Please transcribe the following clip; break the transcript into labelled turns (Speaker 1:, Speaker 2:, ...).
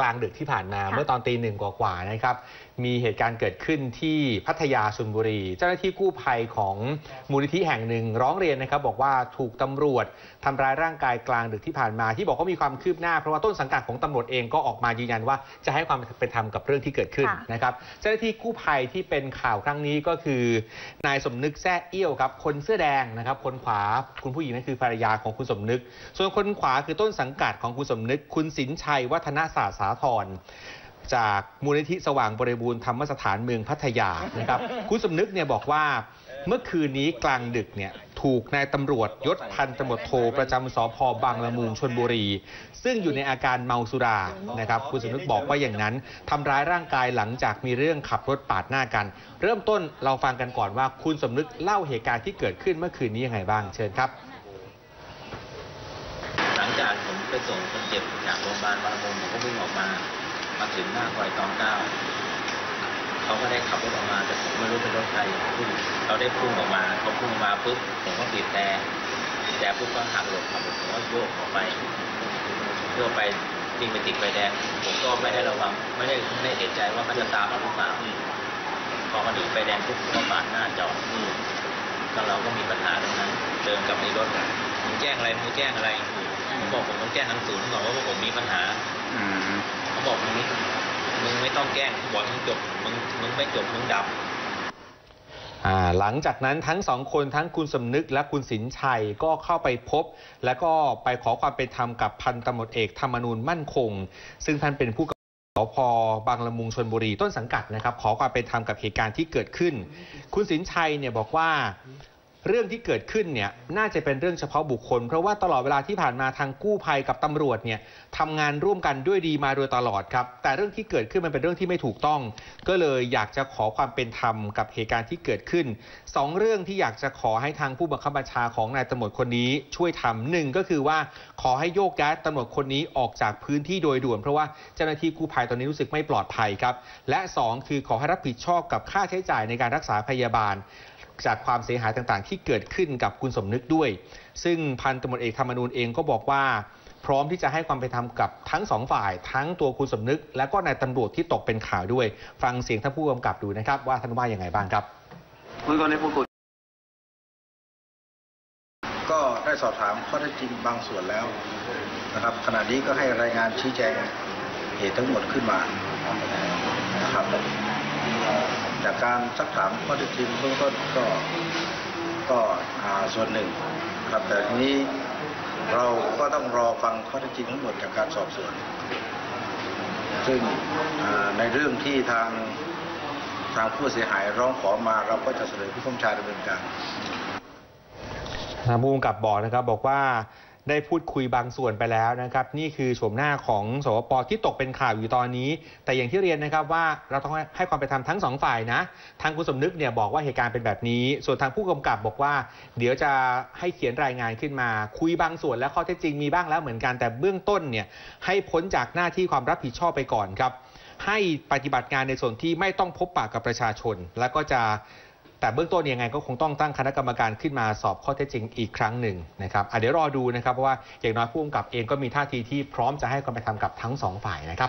Speaker 1: กลางดึกที่ผ่านมาเมื่อตอนตีหนึ่งกว่าๆนะครับ มีเหตุการณ์เกิดขึ้นที่พัทยาชลบุรี เจ้าหน้าที่กู้ภัยของมูลนิธิแห่งหนึ่งร้องเรียนนะครับ บอกว่าถูกตำรวจทำร้ายร่างกายกลางดึกที่ผ่านมา ที่บอกว่ามีความคืบหน้าเพราะว่าต้นสังกัดของตำรวจเองก็ออกมายืนยันว่าจะให้ความเป็นธรรมกับเรื่องที่เกิดขึ้น
Speaker 2: ค่ะ
Speaker 1: นะครับ เจ้าหน้าที่กู้ภัยที่เป็นข่าวครั้งนี้ก็คือนายสมนึกแซ่เอี้ยวครับคนเสื้อแดงนะครับคนขวาคุณผู้หญิงนั่นคือภรรยาของคุณสมนึก ส่วนคนขวาคือต้นสังกัดของคุณสมนึก คุณสินชัยวัฒนศาสตร์สาธรจากมูลนิธิสว่างบริบูรณ์ธรรมสถานเมืองพัทยานะครับ คุณสมนึกเนี่ยบอกว่าเมื่อคืนนี้กลางดึกเนี่ยถูกนายตำรวจยศพันตำรวจโทประจำสพบางละมุงชนบุรี ซึ่งอยู่ในอาการเมาสุรานะครับคุณสมนึกบอกว่าอย่างนั้นทำร้ายร่างกายหลังจากมีเรื่องขับรถปาดหน้ากัน เริ่มต้นเราฟังกันก่อนว่าคุณสมนึกเล่าเหตุการณ์ที่เกิดขึ้นเมื่อคืนนี้ยังไงบ้างเชิญครับ
Speaker 3: ไปส่งคนเจ็บจากโรงพยาบาลบางมุมผมก็วิ่งออกมา มาถึงหน้าซอยตองเก้าเขาก็ได้ขับรถออกมาแต่ผมไม่รู้เป็นรถใครเราได้พุ่งออกมาเขาพุ่งมาปุ๊บผมก็บีบแต่แต่ปุ๊บก็หักหลบขับผมก็โยกออกไปโยกไปวิ่งไปติดไฟแดงผมก็ไม่ได้ระวังไม่ได้ไม่ได้เอะใจว่าเขาจะตามมาหรือเปล่าพอมาถึงไฟแดงปุ๊บก็ปาดหน้าจอดก็เราก็มีปัญหาตรงนั้นเดินกับในรถมึงแจ้งอะไรมึงแจ้งอะไร ผมบอกผมต้องแจ้งทางศูนย์ก่อนว่าพวกผมมีปัญหาเขาบอกมึงไม่มึงไม่ต้องแจ้งบอกมึงจบมึงมึงไม่จบมึงดับ
Speaker 1: อ่าหลังจากนั้นทั้งสองคนทั้งคุณสมนึกและคุณสินชัยก็เข้าไปพบ และก็ไปขอความเป็นธรรมกับพันตำรวจเอกธรรมนูญมั่นคง ซึ่งท่านเป็นผู้กำกับสพบางละมุงชนบุรีต้นสังกัดนะครับ ขอความเป็นธรรมกับเหตุการณ์ที่เกิดขึ้น คุณสินชัยเนี่ยบอกว่า เรื่องที่เกิดขึ้นเนี่ยน่าจะเป็นเรื่องเฉพาะบุคคล เพราะว่าตลอดเวลาที่ผ่านมาทางกู้ภัยกับตำรวจเนี่ยทำงานร่วมกันด้วยดีมาโดยตลอดครับแต่เรื่องที่เกิดขึ้นมันเป็นเรื่องที่ไม่ถูกต้อง ก็เลยอยากจะขอความเป็นธรรมกับเหตุการณ์ที่เกิดขึ้นสองเรื่องที่อยากจะขอให้ทางผู้บังคับบัญชาของนายตำรวจคนนี้ช่วยทำหนึ่งก็คือว่าขอให้โยกย้ายตำรวจคนนี้ออกจากพื้นที่โดยด่วน เพราะว่าเจ้าหน้าที่กู้ภัยตอนนี้รู้สึกไม่ปลอดภัยครับและสองคือขอให้รับผิดชอบกับค่าใช้จ่ายในการรักษาพยาบาล จากความเสียหายต่างๆ ที่เกิดขึ้นกับคุณสมนึกด้วย ซึ่งพันตำรวจเอกธรรมนูญเองก็บอกว่า พร้อมที่จะให้ความเป็นธรรมกับทั้งสองฝ่าย ทั้งตัวคุณสมนึก และก็นายตำรวจที่ตกเป็นข่าวด้วย ฟังเสียงท่านผู้กำกับดูนะครับ ว่าท่านว่าอยังไงบ้างครับ
Speaker 4: คุยกันในพูดคุยก็ได้สอบถามข้อเท็จจริงบางส่วนแล้วนะครับ ขณะนี้ก็ให้รายงานชี้แจงเหตุทั้งหมดขึ้นมานะครับ จากการซักถามข้อเท็จจริงเบื้องต้นก็ก็อ่าส่วนหนึ่งครับแต่ทีนี้เราก็ต้องรอฟังข้อเท็จจริงทั้งหมดจากการสอบสวน ซึ่งในเรื่องที่ทางทางผู้เสียหายร้องขอมาเราก็จะเสนอผู้ข้าราชาดำเนินการ
Speaker 1: ทางผู้กำกับบอกนะครับบอกว่า ได้พูดคุยบางส่วนไปแล้วนะครับ นี่คือโฉมหน้าของสวปที่ตกเป็นข่าวอยู่ตอนนี้ แต่อย่างที่เรียนนะครับว่าเราต้องให้ความเป็นธรรมทั้งสองฝ่ายนะทางคุณสมนึกเนี่ยบอกว่าเหตุการณ์เป็นแบบนี้ ส่วนทางผู้กำกับบอกว่า เดี๋ยวจะให้เขียนรายงานขึ้นมา คุยบางส่วนและข้อเท็จจริงมีบ้างแล้วเหมือนกันแต่เบื้องต้นเนี่ยให้พ้นจากหน้าที่ความรับผิดชอบไปก่อนครับให้ปฏิบัติงานในส่วนที่ไม่ต้องพบปะกับประชาชน แล้วก็จะ แต่เบื้องต้นยังไงก็คงต้องตั้งคณะกรรมการขึ้นมาสอบข้อเท็จจริงอีกครั้งหนึ่งนะครับอะเดี๋ยวรอดูนะครับเพราะว่าอย่างน้อยผู้กำกับเองก็มีท่าทีที่พร้อมจะให้ความเป็นธรรมกับทั้งสองฝ่ายนะครับ